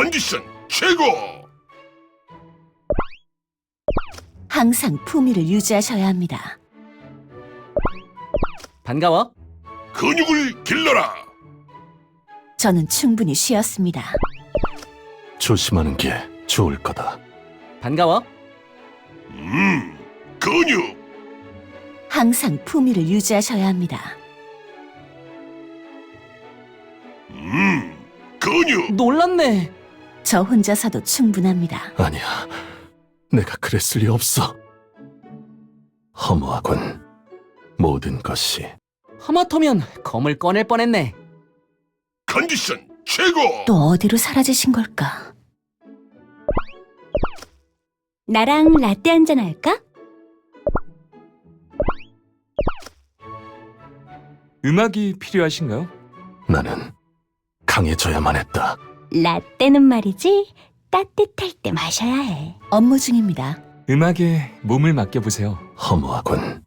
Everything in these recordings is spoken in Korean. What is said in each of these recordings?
컨디션 최고! 항상 품위를 유지하셔야 합니다. 반가워. 근육을 길러라! 저는 충분히 쉬었습니다. 조심하는 게 좋을 거다. 반가워. 음, 근육! 항상 품위를 유지하셔야 합니다. 음, 근육! 놀랐네. 저 혼자서도 충분합니다. 아니야, 내가 그랬을 리 없어. 허무하군. 모든 것이 하마터면 검을 꺼낼 뻔했네. 컨디션 최고! 또 어디로 사라지신 걸까? 나랑 라떼 한잔 할까? 음악이 필요하신가요? 나는 강해져야만 했다. 라떼는 말이지 따뜻할 때 마셔야 해. 업무 중입니다. 음악에 몸을 맡겨보세요. 허무하군.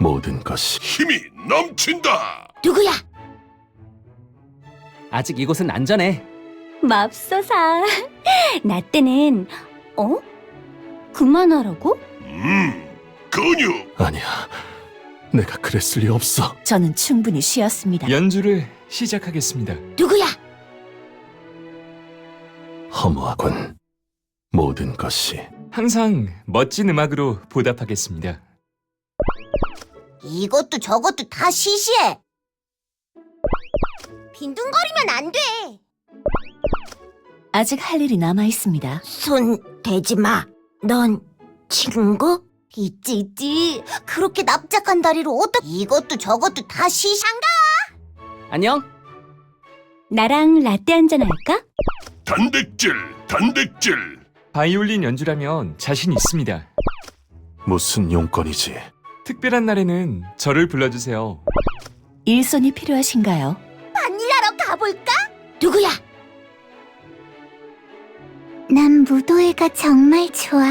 모든 것이 힘이 넘친다! 누구야? 아직 이곳은 안전해. 맙소사. 라떼는 어? 그만하라고? 음, 근육! 아니야. 내가 그랬을 리 없어. 저는 충분히 쉬었습니다. 연주를 시작하겠습니다. 누구야? 허무하군. 모든 것이 항상 멋진 음악으로 보답하겠습니다. 이것도 저것도 다 시시해. 빈둥거리면 안 돼. 아직 할 일이 남아 있습니다. 손 대지 마. 넌 친구? 있지 있지. 그렇게 납작한 다리로 어떻게? 이것도 저것도 다 시상가. 안녕. 나랑 라떼 한잔 할까? 단백질, 단백질! 바이올린 연주라면 자신 있습니다. 무슨 용건이지? 특별한 날에는 저를 불러주세요. 일손이 필요하신가요? 바닐라로 가볼까? 누구야? 난 무도회가 정말 좋아.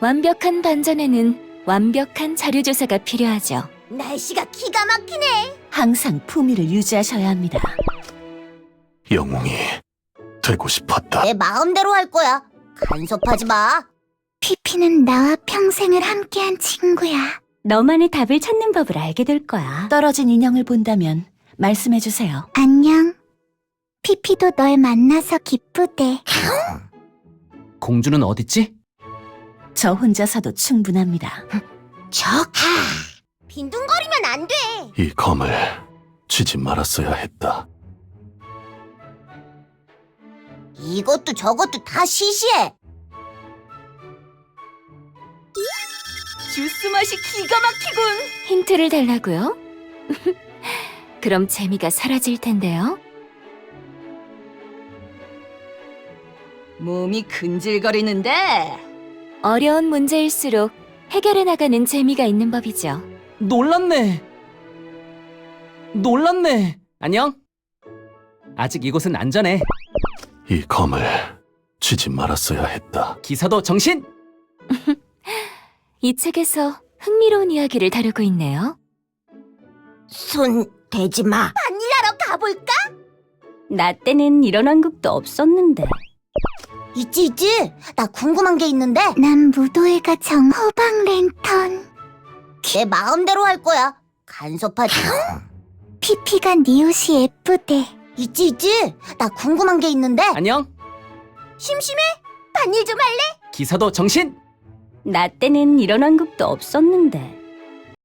완벽한 반전에는 완벽한 자료 조사가 필요하죠. 날씨가 기가 막히네. 항상 품위를 유지하셔야 합니다. 영웅이 되고 싶었다. 내 마음대로 할 거야. 간섭하지 마. 피피는 나와 평생을 함께한 친구야. 너만의 답을 찾는 법을 알게 될 거야. 떨어진 인형을 본다면 말씀해 주세요. 안녕. 피피도 널 만나서 기쁘대. 공주는 어딨지? 저 혼자서도 충분합니다. 적. 빈둥거리면 안 돼. 이 검을 쥐지 말았어야 했다. 이것도 저것도 다 시시해. 주스 맛이 기가 막히군. 힌트를 달라고요? 그럼 재미가 사라질 텐데요. 몸이 근질거리는데 어려운 문제일수록 해결해 나가는 재미가 있는 법이죠. 놀랐네. 놀랐네. 안녕. 아직 이곳은 안전해. 이 검을 쥐지 말았어야 했다. 기사도 정신. 이 책에서 흥미로운 이야기를 다루고 있네요. 손 대지 마. 바닐라로 가볼까? 나 때는 이런 한국도 없었는데. 있지 있지. 나 궁금한 게 있는데 난 무도회가 정 호박 랜턴. 내 마음대로 할 거야. 간섭하지 마. 피피가 네 옷이 예쁘대. 있지 있지. 나 궁금한 게 있는데 안녕. 심심해? 바닐 좀 할래? 기사도 정신. 나 때는 이런 한국도 없었는데.